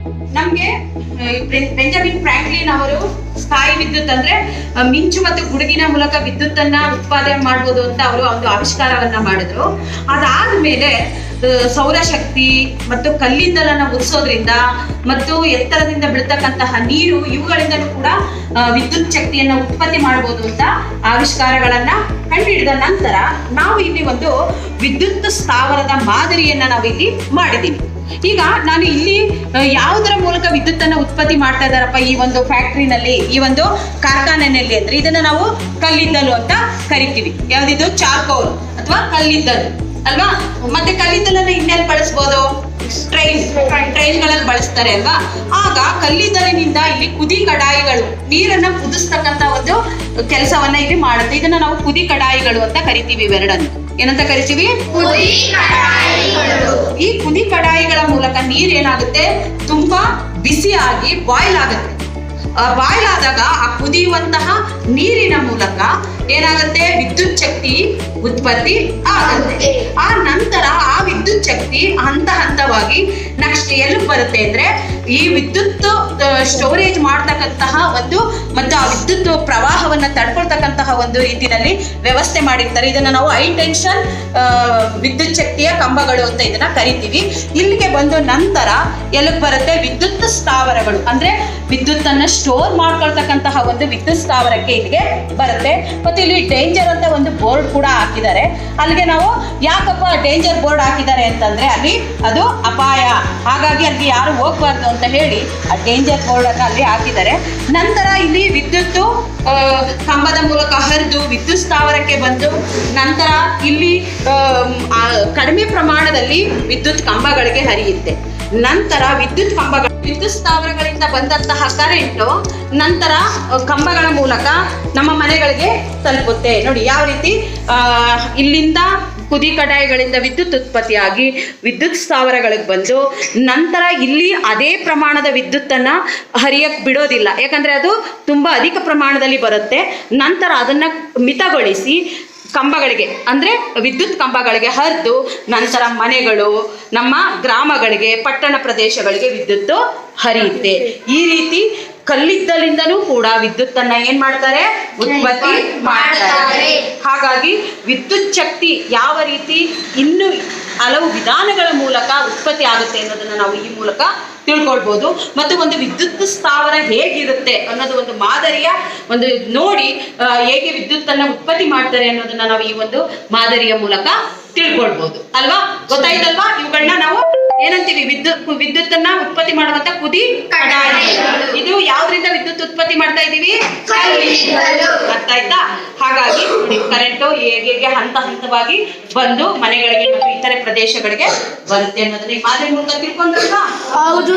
ನಮ್ಗೆ Benjamin Franklin ಅವರು ಸ್ಥಾಯಿ ವಿದ್ಯುತ್ ಅಂದ್ರೆ ಮಿಂಚು ಮತ್ತು ಗುಡುಗಿನ ಮೂಲಕ ವಿದ್ಯುತ್ ಅನ್ನ ಉತ್ಪಾದನೆ ಮಾಡಬಹುದು ಅಂತ ಅವರು ಒಂದು ಆವಿಷ್ಕಾರವನ್ನ ಮಾಡಿದ್ರು. ಅದಾದ್ಮೇಲೆ ಸೌರಶಕ್ತಿ ಮತ್ತು ಕಲ್ಲಿದ್ದಲನ್ನ ಉರ್ಸೋದ್ರಿಂದ ಮತ್ತು ಎತ್ತರದಿಂದ ಬೀಳ್ತಕ್ಕಂತಹ ನೀರು ಇವುಗಳಿಂದಲೂ ಕೂಡ ವಿದ್ಯುತ್ ಶಕ್ತಿಯನ್ನ ಉತ್ಪತ್ತಿ ಮಾಡಬಹುದು ಅಂತ ಆವಿಷ್ಕಾರಗಳನ್ನ ಕಂಡುಹಿಡಿದ ನಂತರ ನಾವು ಇಲ್ಲಿ ಒಂದು ವಿದ್ಯುತ್ ಸ್ಥಾವರದ ಮಾದರಿಯನ್ನ ನಾವು ಇಲ್ಲಿ ಮಾಡಿದ್ದೀವಿ ಈಗ ನಾನು ಇಲ್ಲಿ ಯಾವುದರ ಮೂಲಕ ವಿದ್ಯುತ್ತನ್ನ ಉತ್ಪತ್ತಿ ಮಾಡ್ತಾ ಇದ್ದಾರಪ್ಪ ಈ ಒಂದು ಫ್ಯಾಕ್ಟ್ರಿನಲ್ಲಿ, ಈ ಒಂದು ಕಾರ್ಖಾನೆಯಲ್ಲಿ ಅಂದ್ರೆ ಇದನ್ನ ನಾವು ಕಲ್ಲಿದ್ದಲು ಅಂತ ಕರಿತೀವಿ. ಯಾವ್ದಿದು? ಚಾರ್ಕೋಲ್ ಅಥವಾ ಕಲ್ಲಿದ್ದಲು. ಅಲ್ವಾ? ಮತ್ತೆ ಕಲ್ಲಿದ್ದಲನ್ನ ಇನ್ನೆಲ್ಲಿ ಬಳಸ್ಬೋದು? ಟ್ರೈನ್ಗಳಲ್ಲಿ ಬಳಸ್ತಾರೆ ಅಲ್ವಾ? ಆಗ ಕಲ್ಲಿದ್ದಲಿನಿಂದ ಇಲ್ಲಿ ಕುದಿ ಕಡಾಯಿಗಳು, ನೀರನ್ನ ಕುದಿಸ್ತಕ್ಕಂತ ಒಂದು ಕೆಲಸವನ್ನ ಇಲ್ಲಿ ಮಾಡುತ್ತೆ. ಇದನ್ನ ನಾವು ಕುದಿ ಕಡಾಯಿಗಳು ಅಂತ ಕರಿತೀವಿ ಇವೆರಡನ್ನು. ಏನಂತ ಕರಿತೀವಿ? ಈ ಕುದಿ ಕಡಾಯಿಗಳ ಮೂಲಕ ನೀರ್ ಏನಾಗುತ್ತೆ ತುಂಬಾ ಬಿಸಿಯಾಗಿ ಬಾಯ್ಲ್ ಆಗುತ್ತೆ. ಬಾಯ್ಲ್ ಆದಾಗ ಆ ಕುದಿಯುವಂತಹ ನೀರಿನ ಮೂಲಕ ಏನಾಗುತ್ತೆ? ವಿದ್ಯುತ್ ಶಕ್ತಿ ಉತ್ಪತ್ತಿ ಆಗುತ್ತೆ. ಆ ನಂತರ ಆ ವಿದ್ಯುತ್ ಶಕ್ತಿ ಹಂತ ಹಂತವಾಗಿ ನೆಕ್ಸ್ಟ್ ಎಲ್ಲಿ ಬರುತ್ತೆ ಅಂದ್ರೆ ಈ ವಿದ್ಯುತ್ ಸ್ಟೋರೇಜ್ ಮಾಡ್ತಕ್ಕಂತಹ ಒಂದು ಮತ್ತು ಆ ವಿದ್ಯುತ್ ಪ್ರವಾಹವನ್ನು ತಡ್ಕೊಳ್ತಕ್ಕಂತಹ ಒಂದು ರೀತಿಯಲ್ಲಿ ವ್ಯವಸ್ಥೆ ಮಾಡಿರ್ತಾರೆ. ಇದನ್ನ ನಾವು ಹೈ ಟೆನ್ಷನ್ ವಿದ್ಯುತ್ ಕಂಬಗಳು ಅಂತ ಇದನ್ನ ಕರಿತೀವಿ. ಇಲ್ಲಿಗೆ ಬಂದು ನಂತರ ಎಲ್ಲಿಗೆ ಬರುತ್ತೆ? ವಿದ್ಯುತ್ ಸ್ಥಾವರಗಳು. ಅಂದ್ರೆ ವಿದ್ಯುತ್ ಅನ್ನ ಸ್ಟೋರ್ ಮಾಡ್ಕೊಳ್ತಕ್ಕಂತಹ ಒಂದು ವಿದ್ಯುತ್ ಸ್ಥಾವರಕ್ಕೆ ಇಲ್ಲಿಗೆ ಬರುತ್ತೆ. ಮತ್ತೆ ಇಲ್ಲಿ ಡೇಂಜರ್ ಅಂತ ಒಂದು ಬೋರ್ಡ್ ಕೂಡ ಹಾಕಿದ್ದಾರೆ. ಅಲ್ಲಿಗೆ ನಾವು ಯಾಕಪ್ಪ ಡೇಂಜರ್ ಬೋರ್ಡ್ ಹಾಕಿದ್ದಾರೆ ಅಂತಂದ್ರೆ ಅಲ್ಲಿ ಅದು ಅಪಾಯ. ಹಾಗಾಗಿ ಅಲ್ಲಿ ಯಾರು ಹೋಗ್ಬಾರ್ದು ಅಂತ ಹೇಳಿ ಆ ಡೇಂಜರ್ ಬೋರ್ಡ್ ಅನ್ನ ಅಲ್ಲಿ ಹಾಕಿದ್ದಾರೆ. ನಂತರ ಇಲ್ಲಿ ವಿದ್ಯುತ್ ಕಂಬದ ಮೂಲಕ ಹರಿದು ವಿದ್ಯುತ್ ಸ್ಥಾವರಕ್ಕೆ ಬಂದು ನಂತರ ಇಲ್ಲಿ ಕಡಿಮೆ ಪ್ರಮಾಣದಲ್ಲಿ ವಿದ್ಯುತ್ ಕಂಬಗಳಿಗೆ ಹರಿಯುತ್ತೆ. ನಂತರ ವಿದ್ಯುತ್ ಕಂಬಗಳು ವಿದ್ಯುತ್ ಸ್ಥಾವರಗಳಿಂದ ಬಂದಂತಹ ಕರೆಂಟು ನಂತರ ಕಂಬಗಳ ಮೂಲಕ ನಮ್ಮ ಮನೆಗಳಿಗೆ ತಲುಪುತ್ತೆ. ನೋಡಿ, ಯಾವ ರೀತಿ? ಇಲ್ಲಿಂದ ಕುದಿ ಕಡಾಯಿಗಳಿಂದ ವಿದ್ಯುತ್ ಉತ್ಪತ್ತಿಯಾಗಿ ವಿದ್ಯುತ್ ಸ್ಥಾವರಗಳಿಗೆ ಬಂದು ನಂತರ ಇಲ್ಲಿ ಅದೇ ಪ್ರಮಾಣದ ವಿದ್ಯುತ್ತನ್ನ ಹರಿಯಕ್ ಬಿಡೋದಿಲ್ಲ. ಯಾಕಂದ್ರೆ ಅದು ತುಂಬಾ ಅಧಿಕ ಪ್ರಮಾಣದಲ್ಲಿ ಬರುತ್ತೆ. ನಂತರ ಅದನ್ನ ಮಿತಗೊಳಿಸಿ ಕಂಬಗಳಿಗೆ, ಅಂದ್ರೆ ವಿದ್ಯುತ್ ಕಂಬಗಳಿಗೆ ಹರಿದು ನಂತರ ಮನೆಗಳು, ನಮ್ಮ ಗ್ರಾಮಗಳಿಗೆ, ಪಟ್ಟಣ ಪ್ರದೇಶಗಳಿಗೆ ವಿದ್ಯುತ್ತು ಹರಿಯುತ್ತೆ. ಈ ರೀತಿ ಕಲ್ಲಿದ್ದಲಿಂದಲೂ ಕೂಡ ವಿದ್ಯುತ್ತನ್ನು ಏನ್ ಮಾಡ್ತಾರೆ? ಉತ್ಪತ್ತಿ ಮಾಡ್ತಾರೆ. ಹಾಗಾಗಿ ವಿದ್ಯುತ್ ಶಕ್ತಿ ಯಾವ ರೀತಿ ಇನ್ನು ಹಲವು ವಿಧಾನಗಳ ಮೂಲಕ ಉತ್ಪತ್ತಿ ಆಗುತ್ತೆ ಅನ್ನೋದನ್ನ ನಾವು ಈ ಮೂಲಕ ತಿಳ್ಕೊಳ್ಬೋದು. ಮತ್ತು ಒಂದು ವಿದ್ಯುತ್ ಸ್ಥಾವರ ಹೇಗಿರುತ್ತೆ ಅನ್ನೋದು ಒಂದು ಮಾದರಿಯ ಒಂದು ನೋಡಿ ಹೇಗೆ ಹೇಗೆ ವಿದ್ಯುತ್ತನ್ನ ಉತ್ಪತ್ತಿ ಮಾಡ್ತಾರೆ ಅನ್ನೋದನ್ನ ನಾವು ಈ ಒಂದು ಮಾದರಿಯ ಮೂಲಕ ತಿಳ್ಕೊಳ್ಬೋದು. ಅಲ್ವಾ? ಗೊತ್ತಾಯ್ತಲ್ವಾ? ಇವುಗಳನ್ನ ನಾವು ವಿದ್ಯುತ್ ಅನ್ನ ಉತ್ಪತ್ತಿ ಮಾಡುವಂತ ಕುದಿ ಕಡಾಯಿ. ಇದು ಯಾವ್ದ್ರಿಂದ ವಿದ್ಯುತ್ ಉತ್ಪತ್ತಿ ಮಾಡ್ತಾ ಇದೀವಿ ಗೊತ್ತಾಯ್ತಾ ಅರ್ಥ ಆಯ್ತಾ? ಹಾಗಾಗಿ ನೋಡಿ ಕರೆಂಟು ಹೇಗೆ ಹಂತ ಹಂತವಾಗಿ ಬಂದು ಮನೆಗಳಿಗೆ ಮತ್ತು ಇತರೆ ಪ್ರದೇಶಗಳಿಗೆ ಬರುತ್ತೆ ಅನ್ನೋದನ್ನ ಈ ಮಾದರಿ ಮೂಲಕ ತಿಳ್ಕೊಂಡ್ರಲ್ವಾ? ಹೌದು.